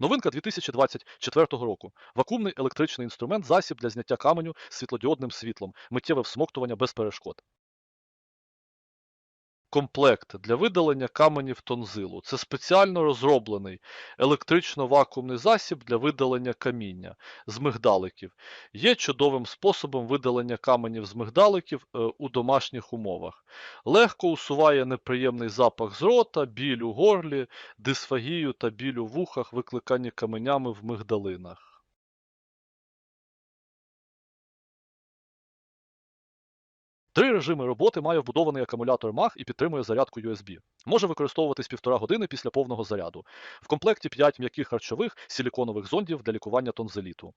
Новинка 2024 року. Вакуумний електричний інструмент, засіб для зняття каменю з світлодіодним світлом, миттєве всмоктування без перешкод. Комплект для видалення каменів тонзилу. Це спеціально розроблений електрично-вакуумний засіб для видалення каміння з мигдаликів. Є чудовим способом видалення каменів з мигдаликів е, у домашніх умовах. Легко усуває неприємний запах з рота, біль у горлі, дисфагію та біль у вухах, викликані каменями в мигдалинах. Три режими роботи має вбудований акумулятор MAG і підтримує зарядку USB. Може використовуватись півтора години після повного заряду. В комплекті 5 м'яких харчових силіконових зондів для лікування тонзиліту.